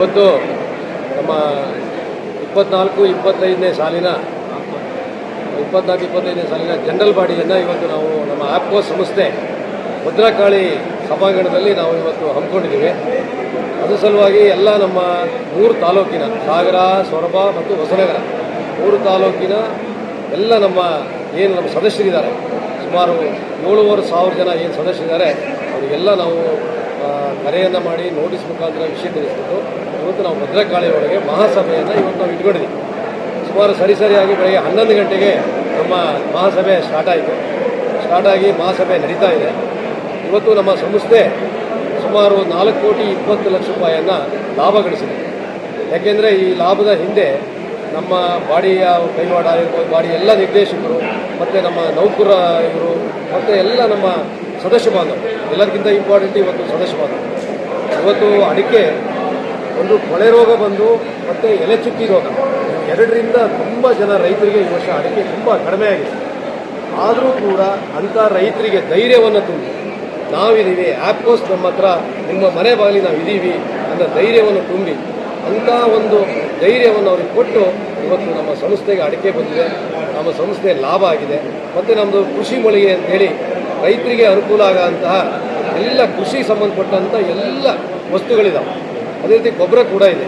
ಇವತ್ತು ನಮ್ಮ ಇಪ್ಪತ್ನಾಲ್ಕು, ಇಪ್ಪತ್ತೈದನೇ ಸಾಲಿನ, ಇಪ್ಪತ್ನಾಲ್ಕು, ಇಪ್ಪತ್ತೈದನೇ ಸಾಲಿನ ಜನರಲ್ ಬಾಡಿಯನ್ನು ಇವತ್ತು ನಾವು ನಮ್ಮ ಆಪ್ಕೋ ಸಂಸ್ಥೆ ಭದ್ರಕಾಳಿ ಸಭಾಂಗಣದಲ್ಲಿ ನಾವು ಇವತ್ತು ಹಮ್ಮಿಕೊಂಡಿದ್ದೀವಿ. ಅದ್ರ ಸಲುವಾಗಿ ಎಲ್ಲ ನಮ್ಮ ಮೂರು ತಾಲೂಕಿನ, ಸಾಗರ, ಸೊರಬ ಮತ್ತು ಹೊಸನಗರ ಮೂರು ತಾಲೂಕಿನ ಎಲ್ಲ ನಮ್ಮ ಏನು ನಮ್ಮ ಸದಸ್ಯರಿದ್ದಾರೆ. ಸುಮಾರು ಏಳುವರೆ ಸಾವಿರ ಜನ ಏನು ಸದಸ್ಯರಿದ್ದಾರೆ. ಅವರಿಗೆಲ್ಲ ನಾವು ಕರೆಯನ್ನು ಮಾಡಿ ನೋಟಿಸ್ ಮುಖಾಂತರ ವಿಷಯ ತಿಳಿಸ್ಬಿಟ್ಟು ಇವತ್ತು ನಾವು ಭದ್ರಕಾಳಿಯೊಳಗೆ ಮಹಾಸಭೆಯನ್ನು ಇವತ್ತು ನಾವು ಇಟ್ಕೊಂಡಿದ್ದೀವಿ. ಸುಮಾರು ಸರಿ ಸರಿಯಾಗಿ ಬೆಳಗ್ಗೆ ಹನ್ನೊಂದು ಗಂಟೆಗೆ ನಮ್ಮ ಮಹಾಸಭೆ ಸ್ಟಾರ್ಟ್ ಆಯಿತು. ಸ್ಟಾರ್ಟ್ ಆಗಿ ಮಹಾಸಭೆ ನಡೀತಾ ಇದೆ. ಇವತ್ತು ನಮ್ಮ ಸಂಸ್ಥೆ ಸುಮಾರು ನಾಲ್ಕು ಕೋಟಿ ಇಪ್ಪತ್ತು ಲಕ್ಷ ರೂಪಾಯಿಯನ್ನು ಲಾಭ ಗಳಿಸಿದೆ. ಯಾಕೆಂದರೆ ಈ ಲಾಭದ ಹಿಂದೆ ನಮ್ಮ ಬಾಡಿಯ ಕೈವಾಡ ಇರ್ಬೋದು ಬಾಡಿ ಎಲ್ಲ ನಿರ್ದೇಶಕರು, ಮತ್ತು ನಮ್ಮ ನೌಕರ ಇವರು, ಮತ್ತು ಎಲ್ಲ ನಮ್ಮ ಸದಸ್ಯ ಬಾಂಧವರು ಎಲ್ಲರಿಗಿಂತ ಇಂಪಾರ್ಟೆಂಟ್ ಇವತ್ತು ಸದಸ್ಯ ಬಾಂಧವರು ಇವತ್ತು ಅಡಿಕೆ ಒಂದು ಕೊಳೆ ರೋಗ ಬಂದು ಮತ್ತು ಎಲೆ ಚುಕ್ಕಿ ರೋಗ. ಎರಡರಿಂದ ತುಂಬ ಜನ ರೈತರಿಗೆ ಈ ವರ್ಷ ಅಡಿಕೆ ತುಂಬ ಕಡಿಮೆ ಆಗಿದೆ. ಆದರೂ ಕೂಡ ಅಂಥ ರೈತರಿಗೆ ಧೈರ್ಯವನ್ನು ತುಂಬಿ. ನಾವಿದ್ದೀವಿ ಆ್ಯಪ್ಕೋಸ್ ನಮ್ಮ ಹತ್ರ, ನಿಮ್ಮ ಮನೆ ಬಾಗಿಲಿ ನಾವು ಇದ್ದೀವಿ ಅನ್ನೋ ಧೈರ್ಯವನ್ನು ತುಂಬಿ. ಅಂಥ ಒಂದು ಧೈರ್ಯವನ್ನು ಅವ್ರಿಗೆ ಕೊಟ್ಟು ಇವತ್ತು ನಮ್ಮ ಸಂಸ್ಥೆಗೆ ಅಡಿಕೆ ಬಂದಿದೆ. ನಮ್ಮ ಸಂಸ್ಥೆ ಲಾಭ ಆಗಿದೆ. ಮತ್ತು ನಮ್ಮದು ಕೃಷಿ ಮಳಿಗೆ ಅಂತೇಳಿ ರೈತರಿಗೆ ಅನುಕೂಲ ಆಗೋಂತಹ ಎಲ್ಲ ಕೃಷಿ ಸಂಬಂಧಪಟ್ಟಂಥ ಎಲ್ಲ ವಸ್ತುಗಳಿದಾವೆ. ಅದೇ ರೀತಿ ಗೊಬ್ಬರ ಕೂಡ ಇದೆ.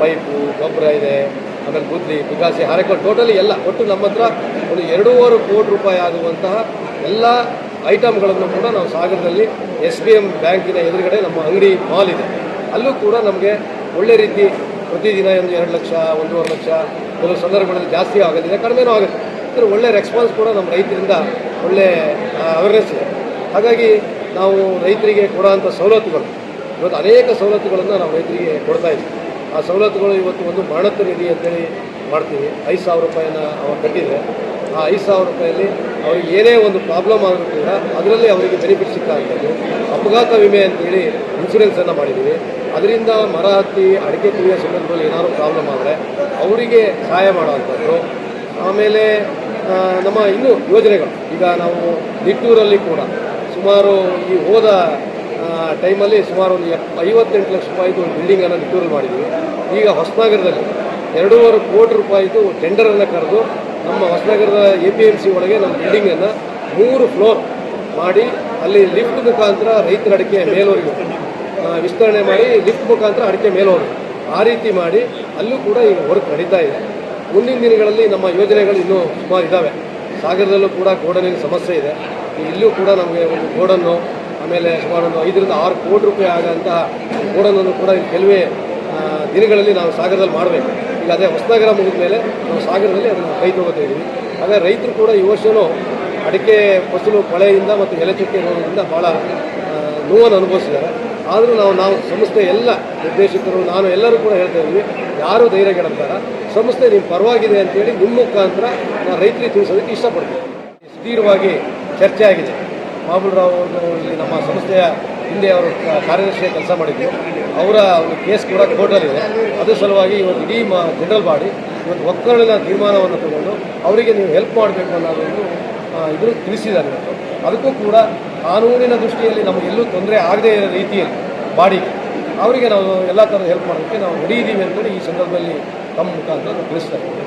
ಪೈಪು, ಗೊಬ್ಬರ ಇದೆ, ಆಮೇಲೆ ಬುದ್ಧಿ ಬಿಗಾಸಿ ಹಾರೆಕಾಳು ಟೋಟಲಿ ಎಲ್ಲ. ಒಟ್ಟು ನಮ್ಮ ಹತ್ರ ಒಂದು ಎರಡೂವರೆ ಕೋಟಿ ರೂಪಾಯಿ ಆಗುವಂತಹ ಎಲ್ಲ ಐಟಮ್ಗಳನ್ನು ಕೂಡ ನಾವು ಸಾಗರದಲ್ಲಿ ಎಸ್ ಬಿ ಎಂ ಬ್ಯಾಂಕಿನ ಎದುರುಗಡೆ ನಮ್ಮ ಅಂಗಡಿ ಮಾಲ್ ಇದೆ. ಅಲ್ಲೂ ಕೂಡ ನಮಗೆ ಒಳ್ಳೆ ರೀತಿ ಪ್ರತಿದಿನ ಒಂದು ಎರಡು ಲಕ್ಷ, ಒಂದೂವರೆ ಲಕ್ಷ ಕೆಲವು ಸಂದರ್ಭಗಳಲ್ಲಿ ಜಾಸ್ತಿ ಆಗೋದಿಲ್ಲ ಕಡಿಮೆನೂ ಆಗುತ್ತೆ. ಅಂದರೆ ಒಳ್ಳೆ ರೆಸ್ಪಾನ್ಸ್ ಕೂಡ ನಮ್ಮ ರೈತರಿಂದ ಒಳ್ಳೆ ಅವೇರ್ನೆಸ್ ಇದೆ. ಹಾಗಾಗಿ ನಾವು ರೈತರಿಗೆ ಕೊಡೋಂಥ ಸವಲತ್ತುಗಳು, ಇವತ್ತು ಅನೇಕ ಸವಲತ್ತುಗಳನ್ನು ನಾವು ರೈತರಿಗೆ ಕೊಡ್ತಾ ಇದ್ದೀವಿ. ಆ ಸವಲತ್ತುಗಳು ಇವತ್ತು ಒಂದು ಮಾಡತ್ತ ನಿಧಿ ಅಂತೇಳಿ ಮಾಡ್ತೀವಿ. ಐದು ಸಾವಿರ ರೂಪಾಯಿನ ಅವ್ರು ಕಟ್ಟಿದರೆ, ಆ ಐದು ಸಾವಿರ ರೂಪಾಯಲ್ಲಿ ಅವ್ರಿಗೆ ಏನೇ ಒಂದು ಪ್ರಾಬ್ಲಮ್ ಆದರೂ ಕೂಡ ಅದರಲ್ಲಿ ಅವರಿಗೆ ಬೆನಿಫಿಟ್ ಸಿಗ್ತಾ ಅಪಘಾತ ವಿಮೆ ಅಂತೇಳಿ ಇನ್ಸೂರೆನ್ಸನ್ನು ಮಾಡಿದ್ದೀವಿ ಅದರಿಂದ ಮರ ಹತ್ತಿ, ಅಡಿಕೆ ತುಳಿಯೋ ಸಂದರ್ಭದಲ್ಲಿ ಏನಾದರೂ ಪ್ರಾಬ್ಲಮ್ ಆದರೆ ಅವರಿಗೆ ಸಹಾಯ ಮಾಡುವಂಥದ್ದು ಆಮೇಲೆ ನಮ್ಮ ಇನ್ನೂ ಯೋಜನೆಗಳು. ಈಗ ನಾವು ನಿಟ್ಟೂರಲ್ಲಿ ಕೂಡ ಸುಮಾರು ಈ ಹೋದ ಟೈಮಲ್ಲಿ ಸುಮಾರು ಒಂದು ಎಪ್, ಐವತ್ತೆಂಟು ಲಕ್ಷ ರೂಪಾಯಿದು ಒಂದು ಬಿಲ್ಡಿಂಗನ್ನು ನಿಟ್ಟೂರಲ್ಲಿ ಮಾಡಿದ್ವಿ. ಈಗ ಹೊಸನಗರದಲ್ಲಿ ಎರಡೂವರೆ ಕೋಟಿ ರೂಪಾಯಿದು ಟೆಂಡರನ್ನು ಕರೆದು ನಮ್ಮ ಹೊಸನಗರದ ಎ ಪಿ ಎಂ ಸಿ ಒಳಗೆ ನಮ್ಮ ಬಿಲ್ಡಿಂಗನ್ನು ಮೂರು ಫ್ಲೋರ್ ಮಾಡಿ ಅಲ್ಲಿ ಲಿಫ್ಟ್ ಮುಖಾಂತರ ರೈತರ ಅಡಿಕೆ ಮೇಲೋರಿಗೆ ವಿಸ್ತರಣೆ ಮಾಡಿ ಲಿಫ್ಟ್ ಮುಖಾಂತರ ಅಡಿಕೆ ಮೇಲೋರಿಗೆ ಆ ರೀತಿ ಮಾಡಿ ಅಲ್ಲೂ ಕೂಡ ಈಗ ವರ್ಕ್ ನಡೀತಾ ಇದೆ. ಮುಂದಿನ ದಿನಗಳಲ್ಲಿ ನಮ್ಮ ಯೋಜನೆಗಳು ಇನ್ನೂ ಸುಮಾರು ಇದ್ದಾವೆ. ಸಾಗರದಲ್ಲೂ ಕೂಡ ಗೋಡನಿನ ಸಮಸ್ಯೆ ಇದೆ. ಇಲ್ಲೂ ಕೂಡ ನಮಗೆ ಒಂದು ಗೋಡನ್ನು, ಆಮೇಲೆ ಸುಮಾರು ಒಂದು ಐದರಿಂದ ಆರು ಕೋಟಿ ರೂಪಾಯಿ ಆಗೋಂತಹ ಗೋಡನನ್ನು ಕೂಡ ಕೆಲವೇ ದಿನಗಳಲ್ಲಿ ನಾವು ಸಾಗರದಲ್ಲಿ ಮಾಡಬೇಕು. ಈಗ ಅದೇ ಹೊಸನಗರ ಮುಗಿದ ಮೇಲೆ ನಾವು ಸಾಗರದಲ್ಲಿ ಅದನ್ನು ಕೈ ತೊಗೋತಿದ್ದೀವಿ ಇದ್ದೀವಿ. ರೈತರು ಕೂಡ ಈ ವರ್ಷವೂ ಅಡಿಕೆ, ಫಸಲು, ಕೊಳೆಯಿಂದ ಮತ್ತು ಎಲೆ ಚುಕ್ಕೆ ರೋಗದಿಂದ ಭಾಳ ನೋವನ್ನು ಅನುಭವಿಸಿದ್ದಾರೆ. ಆದರೂ ನಾವು ನಾವು ಸಂಸ್ಥೆ ಎಲ್ಲ ನಿರ್ದೇಶಕರು, ನಾನು ಎಲ್ಲರೂ ಕೂಡ ಹೇಳ್ತಾ ಇದ್ದೀವಿ ಯಾರೂ ಧೈರ್ಯ ಕೆಡಬೇಡ ಸಂಸ್ಥೆ ನಿಮ್ಮ ಪರವಾಗಿದೆ ಅಂತೇಳಿ ನಿಮ್ಮ ಮುಖಾಂತರ ನಾನು ರೈತರಿಗೆ ತಿಳಿಸೋದಕ್ಕೆ ಇಷ್ಟಪಡ್ತೀನಿ. ಸುದೀರ್ಘವಾಗಿ ಚರ್ಚೆ ಆಗಿದೆ. ಮಾಬುಲ್ ರಾವ್ ಅವರು ಇಲ್ಲಿ ನಮ್ಮ ಸಂಸ್ಥೆಯ ಹಿಂದೆ ಅವರು ಕಾರ್ಯದರ್ಶಿ ಕೆಲಸ ಮಾಡಿದ್ರು. ಅವರ ಒಂದು ಕೇಸ್ ಕೂಡ ಕೋರ್ಟಲ್ಲಿದೆ ಅದ್ರ ಸಲುವಾಗಿ ಇವತ್ತು ಇಡೀ ಮಾ ಜನರಲ್ ಬಾಡಿ ಇವತ್ತು ಒಕ್ಕಲಿನ ತೀರ್ಮಾನವನ್ನು ತಗೊಂಡು ಅವರಿಗೆ ನೀವು ಹೆಲ್ಪ್ ಮಾಡಬೇಕು ಅನ್ನೋದೊಂದು ಇದನ್ನು ತಿಳಿಸಿದ್ದಾರೆ ಅದಕ್ಕೂ ಕೂಡ ಕಾನೂನಿನ ದೃಷ್ಟಿಯಲ್ಲಿ ನಮಗೆಲ್ಲೂ ತೊಂದರೆ ಆಗದೇ ಇರೋ ರೀತಿಯಲ್ಲಿ ಮಾಡಿ ಅವರಿಗೆ ನಾವು ಎಲ್ಲ ಥರದ ಹೆಲ್ಪ್ ಮಾಡೋದಕ್ಕೆ ನಾವು ರೆಡಿ ಇದ್ದೀವಿ ಅಂತೇಳಿ ಈ ಸಂದರ್ಭದಲ್ಲಿ ತಮ್ಮ ಮುಖಾಂತರ ತಿಳಿಸ್ತಾ ಇದ್ದೀವಿ.